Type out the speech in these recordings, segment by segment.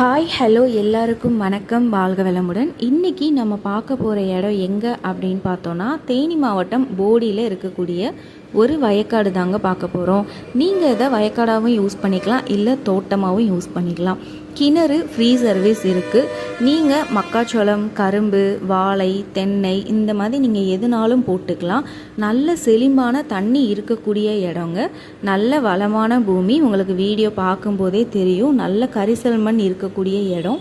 Hi hello எல்லாருக்கும் வணக்கம். வாழ்க வளமுடன். இன்றைக்கி நம்ம பார்க்க போகிற இடம் எங்கே அப்படின்னு பார்த்தோன்னா தேனி மாவட்டம் போடியில் இருக்கக்கூடிய ஒரு வயக்காடு தாங்க பார்க்க போகிறோம் நீங்கள் இதை வயக்காடாகவும் யூஸ் பண்ணிக்கலாம் இல்லை தோட்டமாகவும் யூஸ் பண்ணிக்கலாம். கிணறு ஃப்ரீ சர்வீஸ் இருக்குது நீங்கள் மக்காச்சோளம் கரும்பு வாழை தென்னை இந்த மாதிரி நீங்கள் எதுனாலும் போட்டுக்கலாம். நல்ல செழிம்பான தண்ணி இருக்கக்கூடிய இடங்க. நல்ல வளமான பூமி. உங்களுக்கு வீடியோ பார்க்கும்போதே தெரியும். நல்ல கரிசல் மண் இருக்கக்கூடிய இடம்.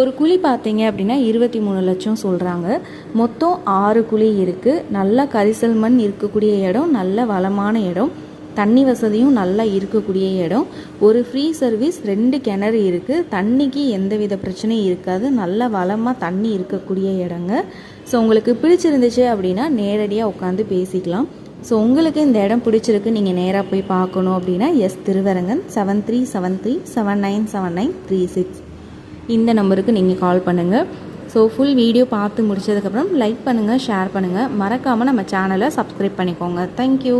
ஒரு குழி பார்த்தீங்க அப்படின்னா இருபத்தி மூணு லட்சம் சொல்கிறாங்க மொத்தம் ஆறு குழி இருக்குது நல்ல கரிசல் மண் இருக்கக்கூடிய இடம். நல்ல வளமான இடம். தண்ணி வசதியும் நல்லா இருக்கக்கூடிய இடம். ஒரு ஃப்ரீ சர்வீஸ் ரெண்டு கிணறு இருக்குது தண்ணிக்கு எந்தவித பிரச்சனையும் இருக்காது. நல்ல வளமாக தண்ணி இருக்கக்கூடிய இடங்க. ஸோ உங்களுக்கு பிடிச்சிருந்துச்சு அப்படின்னா நேரடியாக உட்காந்து பேசிக்கலாம். ஸோ உங்களுக்கு இந்த இடம் பிடிச்சிருக்கு நீங்கள் நேராக போய் பார்க்கணும் அப்படின்னா S Thiruvarangan seven three seven three seven nine seven nine three six இந்த நம்பருக்கு நீங்கள் கால் பண்ணுங்கள் ஸோ ஃபுல் வீடியோ பார்த்து முடிச்சதுக்கப்புறம் லைக் பண்ணுங்கள் ஷேர் பண்ணுங்கள் மறக்காமல் நம்ம சேனலை சப்ஸ்கிரைப் பண்ணிக்கோங்க. தேங்க்யூ